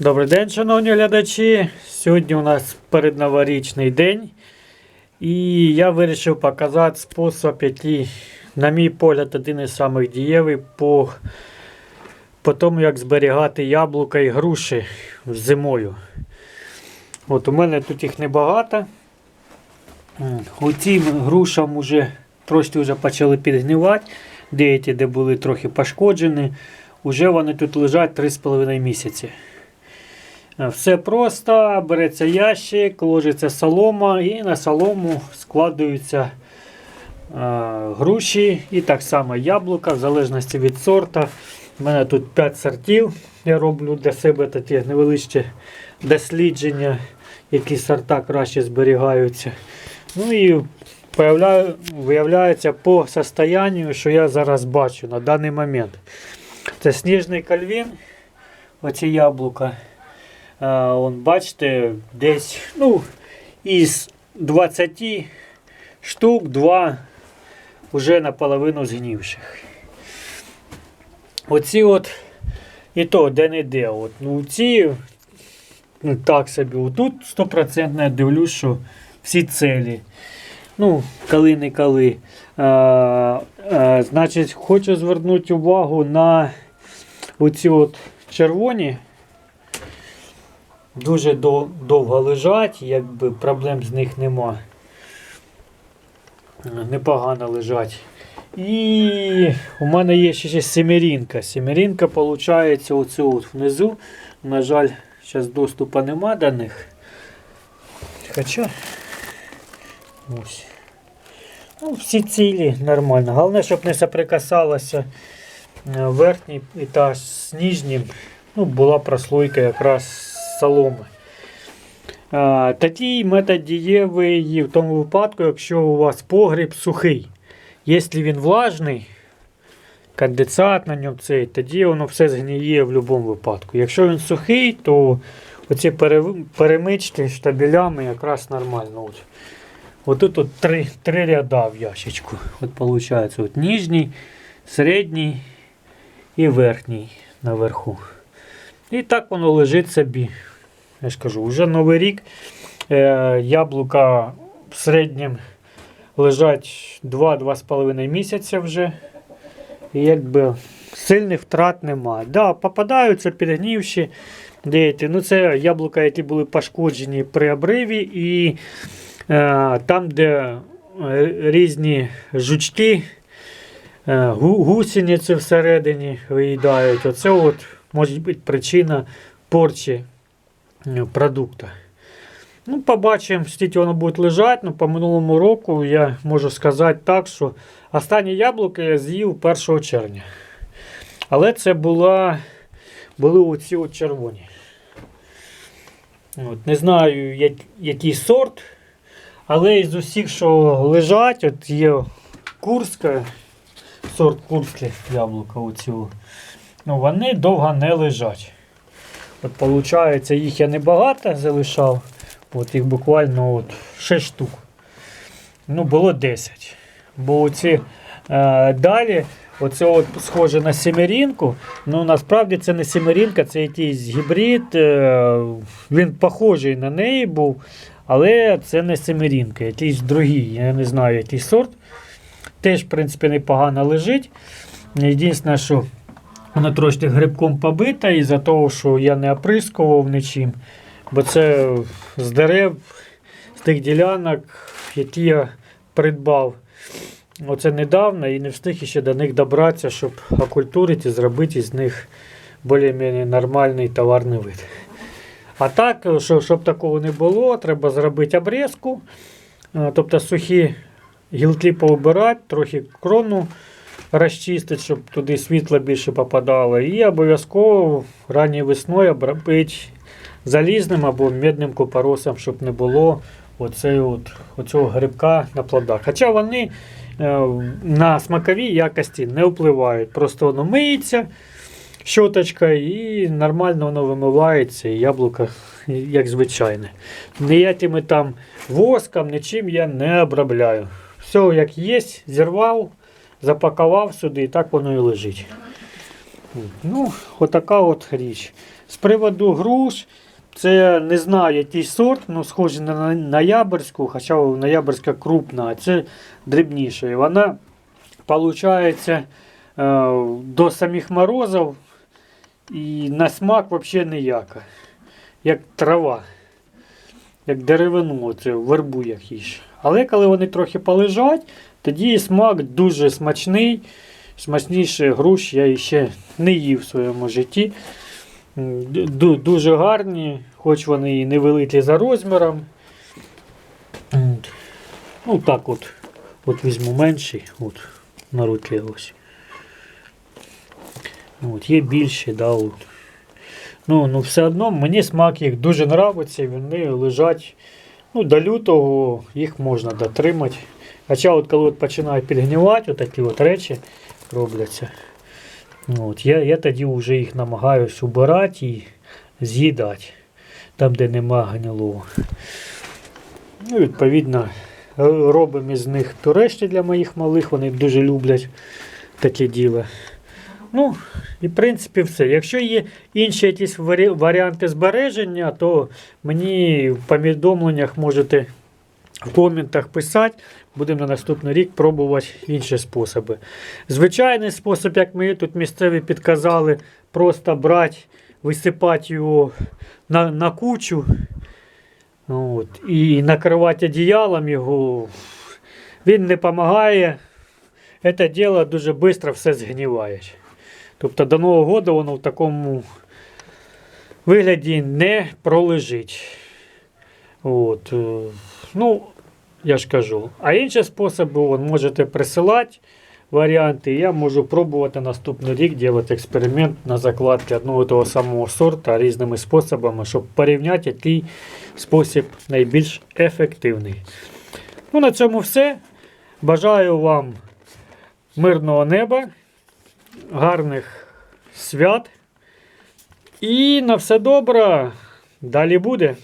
Добрий день, шановні глядачі. Сьогодні у нас передноворічний день. І я вирішив показати спосіб, який, на мій погляд, один із самих дієвий по, по тому, як зберігати яблука і груші зимою. От у мене тут їх небагато. У цим грушам вже трошки вже почали підгнивати. Деякі, де були трохи пошкоджені. Уже вони тут лежать 3,5 місяці. Е, Все просто, береться ящик, ложиться солома і на солому складуються е, груші і так само яблука, в залежності від сорта. У мене тут 5 сортів. Я роблю для себе такі невеличкі дослідження, які сорта краще зберігаються. Ну і виявляється по состоянню, що я зараз бачу на даний момент. Це сніжний кальвін, оці яблука. А, он, бачите, десь ну, із 20 штук 2 вже наполовину згнивших. Оці от, і то де-не-де. От, ну, ці, ну, так собі, отут 100% я дивлюсь, що всі целі. Ну, коли не коли. А, а, значить, хочу звернути увагу на оці от червоні дуже довго лежать, якби проблем з них нема. Непогано лежать. І у мене є ще, семерінка. Семерінка, виходить, оцю от внизу. На жаль, зараз доступу нема до них. Хоча. Ось. Ну, всі цілі нормально. Головне, щоб не соприкасалося е, верхній етаж з нижнім. Ну, була прослойка якраз соломи. Такий метод дієвий в тому випадку, якщо у вас погріб сухий. Якщо він влажний, конденсат на ньому цей, тоді воно все згніє в будь-якому випадку. Якщо він сухий, то оці перемички штабелями якраз нормально. От. Отут от три, три ряда в ящичку. От виходить, от нижній, середній і верхній наверху. І так воно лежить собі. Я ж кажу, вже новий рік. Е, яблука в середньому лежать 2-2,5 місяця вже. І якби сильних втрат немає. Да, попадаються підгнівші деякі. Ну, це яблука, які були пошкоджені при обриві, і е, там, де е, різні жучки, е, гусениці всередині виїдають. Оце от може бути причина порчі е, продукту. Ну, побачимо, скільки воно буде лежати. Ну, по минулому року я можу сказати так, що останні яблука я з'їв 1 червня. Але це була, були оці от червоні. От, не знаю, як, який сорт, але із усіх, що лежать, от є курська, сорт курське яблука. Оці, о. Ну, вони довго не лежать. От, виходить, їх я небагато залишав. От їх буквально от 6 штук. Ну, було 10. Бо оці е, далі, оце от схоже на семерінку. Ну насправді це не семерінка, це якийсь гібрид. Е, він похожий на неї був, але це не семерінка, якийсь другий. Я не знаю, який сорт. Теж, в принципі, непогано лежить. Єдине, що вона трошки грибком побита із-за того, що я не оприскував нічим. Бо це з дерев, з тих ділянок, які я придбав. Оце недавно і не встиг ще до них добратися, щоб окультурити і зробити з них більш-менш нормальний товарний вид. А так, щоб такого не було, треба зробити обрізку, е, тобто сухі гілки повибирати, трохи крону розчистити, щоб туди світло більше попадало. І обов'язково ранньою весною обробити залізним або медним купоросом, щоб не було оцей от, оцього грибка на плодах. Хоча вони е, на смакові якості не впливають. Просто воно миється щоточка і нормально воно вимивається, і яблуко як звичайне. Ніякими там воском, нічим я не обробляю. Все як є, зірвав, запакував сюди, і так воно і лежить. Ну, отака от річ. З приводу груш, це не знаю який сорт, ну схожий на ноябрьську, хоча ноябрьська крупна, а це дрібніша. І вона виходить до самих морозів і на смак взагалі ніяка. Як трава, як деревину, оце вербу якісь. Але коли вони трохи полежать, тоді смак дуже смачний. Смачніше груш я ще не їв в своєму житті. Дуже гарні, хоч вони і невеликі за розміром. Ну так от. От візьму менший, от на руки ось. От, є більші, да, от. Ну, ну все одно мені смак їх дуже подобається, вони лежать ну, до лютого, їх можна дотримати. Хоча от коли от починають підгнивати, такі от речі робляться. От, я, я тоді вже їх намагаюсь убирати і з'їдати там, де нема гнилого. Ну, відповідно, робимо із них турешки для моїх малих, вони дуже люблять таке діло. Ну, і в принципі все. Якщо є інші якісь варі- варіанти збереження, то мені в повідомленнях можете в коментах писати. Будемо на наступний рік пробувати інші способи. Звичайний спосіб, як ми тут місцеві підказали, просто брати, висипати його на, на кучу от, і накривати одіялом його. Він не допомагає. Це діло дуже швидко все згніває. Тобто до Нового року воно в такому вигляді не пролежить. От. Ну, я ж кажу. А інші способи ви можете присилати варіанти. Я можу пробувати наступний рік робити експеримент на закладці одного того самого сорта різними способами, щоб порівняти, який спосіб найбільш ефективний. Ну, на цьому все. Бажаю вам мирного неба, гарних свят. І на все добре. Далі буде.